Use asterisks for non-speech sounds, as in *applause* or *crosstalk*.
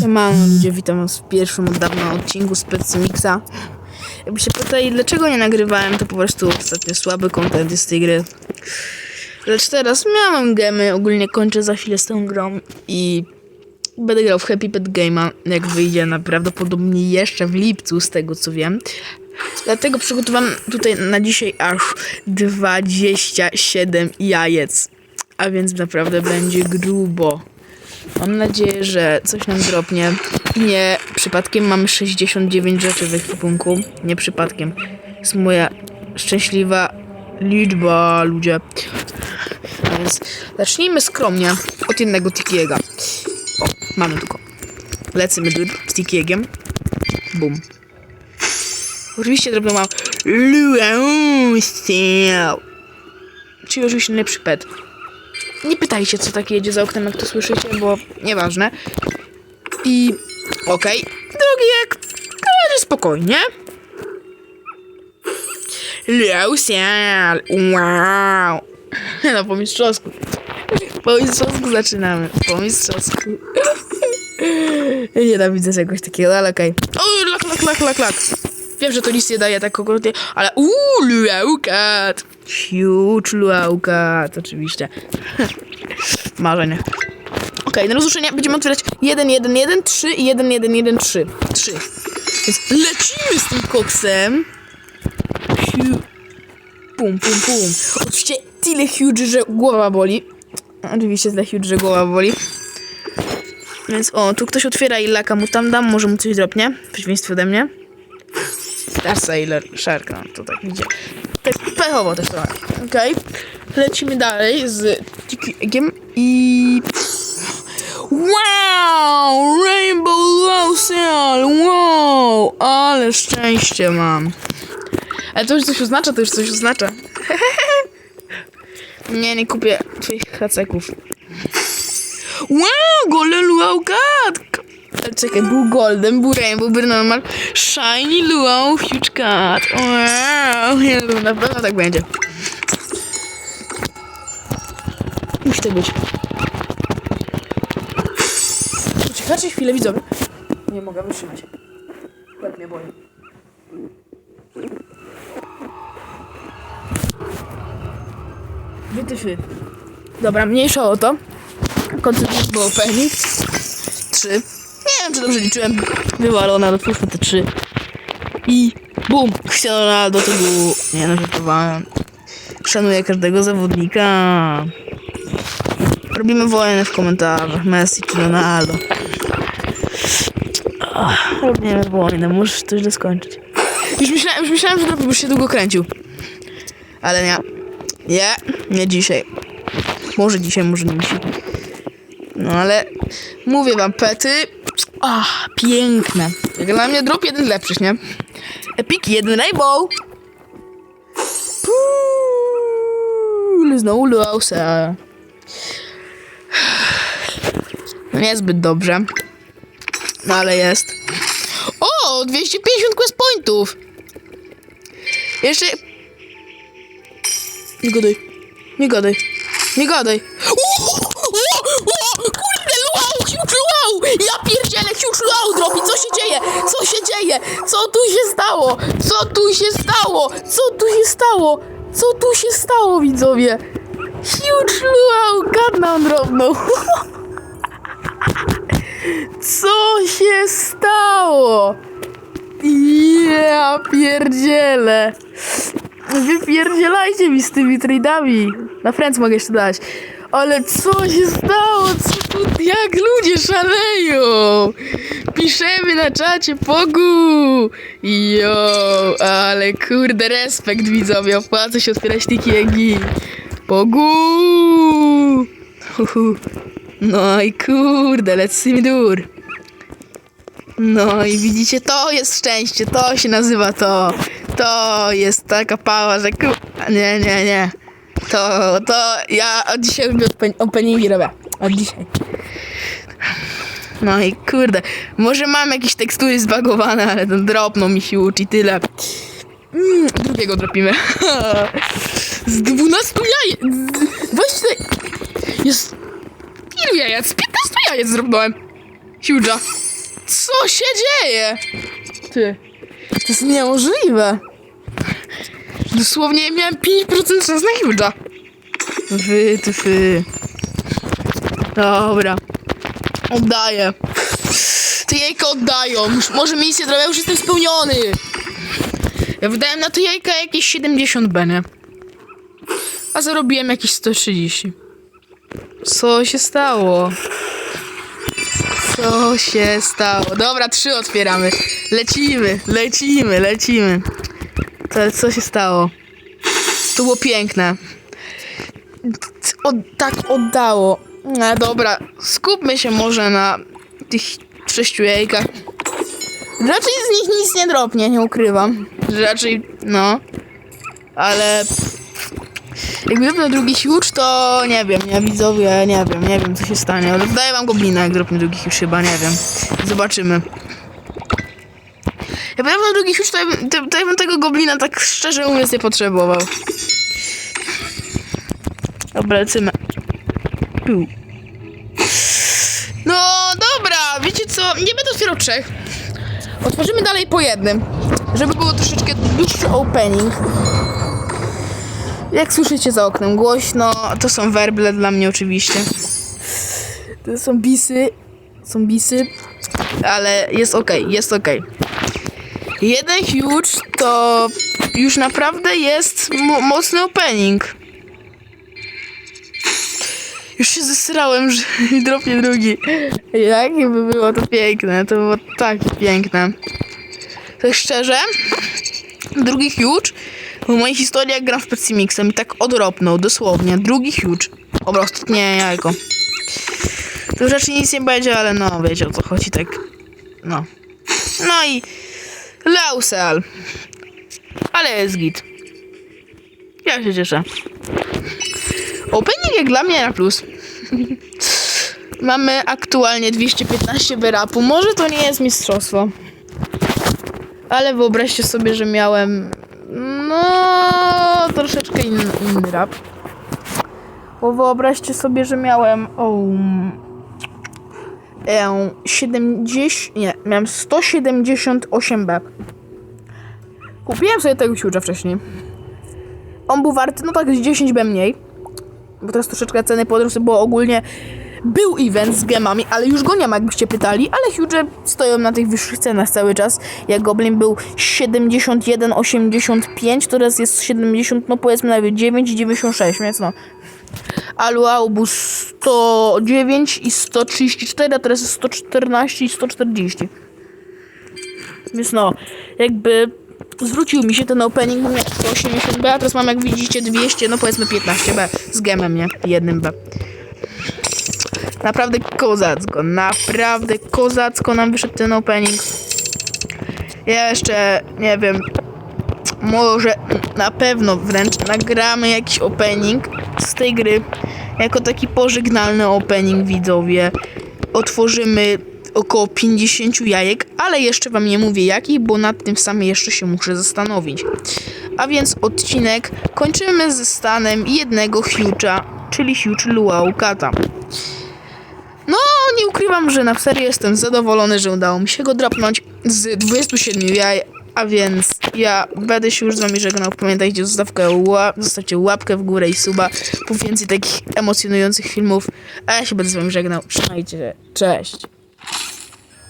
Siemano ludzie, witam was w pierwszym od dawna odcinku z Petsimixa. Jakby się pytali, dlaczego nie nagrywałem, to po prostu ostatnio słaby content jest z tej gry. Lecz teraz miałem gemy, ogólnie kończę za chwilę z tą grą i będę grał w Happy Pet Game'a, jak wyjdzie najprawdopodobniej jeszcze w lipcu, z tego co wiem. Dlatego przygotowałem tutaj na dzisiaj aż 27 jajec. A więc naprawdę będzie grubo. Mam nadzieję, że coś nam dropnie. Nie, przypadkiem mamy 69 rzeczy w ekwipunku. Nie przypadkiem. Jest moja szczęśliwa liczba, ludzie. Więc zacznijmy skromnie od jednego tikiego. O, mamy tylko. Lecimy z tikiegiem. Bum. Oczywiście drobno mam Luau Czyli oczywiście najlepszy pet. Nie pytajcie, co tak jedzie za oknem, jak to słyszycie, bo nieważne. I okej. Drugi jak razie spokojnie. Lucian! Wow! *laughs* No, po mistrzowsku. Po mistrzowsku zaczynamy. Po mistrzowsku. Ja *laughs* Nienawidzę czegoś takiego, ale okej. O, lak, lak, lak, lak, lak. Wiem, że to nic nie daje tak okrutnie, ale uuu, luaukat. Huge luaukat, oczywiście. *laughs* Marzenie. Okej, na rozruszenie będziemy otwierać 1, 1, 1, 3 i 1, 1, 1, 3. 3. Więc lecimy z tym koksem. Pum, pum, pum. Oczywiście tyle huge, że głowa boli. Oczywiście tyle huge, że głowa boli. Więc o, tu ktoś otwiera i laka mu tam dam, może mu coś dropnie. W przeciwieństwie ode mnie. Star Sailor Shark, no to tak idzie. Tak pechowo też trochę. Okej. Lecimy dalej z Tikiegiem i... Wow! Rainbow Lotion! Wow! Ale szczęście mam. Ale to już coś oznacza, to już coś oznacza. *laughs* nie, nie kupię twoich haceków. Wow! Golden Luau Cat! Czekaj, był Golden, był Rainbow, był Normal, Shiny Luau Huge Cat. Wow! Nie, no, na pewno tak będzie. Musi to być. Poczekajcie chwilę, widzowie. Nie mogę wytrzymać. Łeb mnie boli. Wytyfy. Dobra, mniejsza o to. Kontynuuj było opening. Trzy. Wiem, czy dobrze liczyłem. Wywalona, otwórzmy te trzy. I bum! Cristiano Ronaldo to był... Nie no, żartowałem. Szanuję każdego zawodnika. Robimy wojnę w komentarzach. Messi czy Ronaldo. Robimy wojnę, muszę to źle skończyć. Już myślałem, już myślałem, że zrobię, bo się długo kręcił. Ale nie. Nie, nie dzisiaj. Może dzisiaj, może nie dzisiaj. No ale mówię wam, pety. Ach, piękne. Jak dla mnie drop jeden z lepszych, nie? Epic jeden rainbow. Puuu, znowu Luausa. No niezbyt dobrze. No ale jest. O, 250 quest pointów. Jeszcze... Nie gadaj. Nie gadaj. Nie gadaj. O, o, o, kurde, luau, huge luau! Ja huge luau dropi, co się dzieje? Co się dzieje? Co tu się stało? Co tu się stało? Co tu się stało? Co tu się stało, widzowie? Huge luau, gadnę drobną. *laughs* Co się stało? Ja pierdzielę. Wypierdzielajcie mi z tymi trade'ami. Na Friends mogę jeszcze dać. Ale co się stało? Jak ludzie szaleją? Piszemy na czacie Pogu. Jo, ale kurde, respekt widzowie. Opłaca się otwierać tikiegi. Pogu. No i kurde, lecimy dur. No i widzicie, to jest szczęście, to się nazywa to. To jest taka pała, że ku... Nie, nie, nie. To, to ja od dzisiaj lubię open- openingi robię. Od dzisiaj. No i kurde, może mam jakieś tekstury zbagowane, ale ten dropną mi się uczy tyle. Mm, drugiego dropimy. *laughs* Z 12 jajec. 20... Jest... Ilu jajec? Z 15 jajec zrobiłem. Huge'a. Co się dzieje? Ty. To jest niemożliwe. Dosłownie miałem 5% szans na Huge'a. Wy, ty. Dobra. Oddaję. Te jajka oddają. Może misję zrobię, już jestem spełniony. Ja wydałem na te jajka jakieś 70 bene. A zarobiłem jakieś 130. Co się stało? Co się stało? Dobra, trzy otwieramy. Lecimy, lecimy, lecimy. To co się stało? To było piękne. Od, tak oddało. No dobra, skupmy się może na tych sześciu jajkach. Raczej z nich nic nie dropnie, nie ukrywam. Raczej, no. Ale jakby dropnął drugi huge, to nie wiem, nie widzowie, nie wiem, nie wiem co się stanie. Ale daję wam goblina, jak dropnie drugi huge chyba, nie wiem. Zobaczymy. Jakby dropnął drugi huge, to, ja bym- to, to ja bym tego goblina tak szczerze mówiąc nie potrzebował. Dobra, lecimy. Piu. No dobra, wiecie co? Nie będę otwierał trzech. Otworzymy dalej po jednym, żeby było troszeczkę dłuższy opening. Jak słyszycie za oknem głośno, to są werble dla mnie oczywiście. To są bisy, są bisy, ale jest ok, jest ok. Jeden huge to już naprawdę jest mo- mocny opening. Już się zesrałem, że *laughs* mi dropnie drugi. Jakie by było to piękne, to było tak piękne. Tak szczerze, drugi huge w mojej historii jak gram w Pessimixem i tak odropnął, dosłownie. Drugi huge. Po prostu nie jajko. To już raczej nic nie będzie, ale no, wiecie o co chodzi, tak. No. No i Lausel. Ale jest git. Ja się cieszę. Opening jak dla mnie na plus. Mamy aktualnie 215 wyrapu. Może to nie jest mistrzostwo. Ale wyobraźcie sobie, że miałem no troszeczkę inny, inny rap. Bo wyobraźcie sobie, że miałem o, e, 70, nie, miałem 178B. Kupiłem sobie tego huge'a wcześniej. On był warty, no tak, z 10B mniej. Bo teraz troszeczkę ceny podrosły, bo ogólnie był event z gemami, ale już go nie ma, jakbyście pytali, ale huge stoją na tych wyższych cenach cały czas. Jak Goblin był 71,85, teraz jest 70, no powiedzmy nawet 9,96, więc no. Aluau był 109 i 134, a teraz jest 114 i 140. Więc no, jakby zwrócił mi się ten opening, miał 180B, a teraz mam jak widzicie 200, no powiedzmy 15B z gemem, nie? Jednym B. Naprawdę kozacko, naprawdę kozacko nam wyszedł ten opening. Ja jeszcze, nie wiem, może na pewno wręcz nagramy jakiś opening z tej gry. Jako taki pożegnalny opening widzowie. Otworzymy około 50 jajek, ale jeszcze wam nie mówię jakich, bo nad tym samym jeszcze się muszę zastanowić. A więc odcinek kończymy ze stanem jednego Huge'a, czyli Huge Luau Kata. No, nie ukrywam, że na serio jestem zadowolony, że udało mi się go drapnąć z 27 jaj, a więc ja będę się już z wami żegnał. Pamiętajcie, zostawkę ła zostawcie łapkę w górę i suba po więcej takich emocjonujących filmów, a ja się będę z wami żegnał. Trzymajcie się, cześć!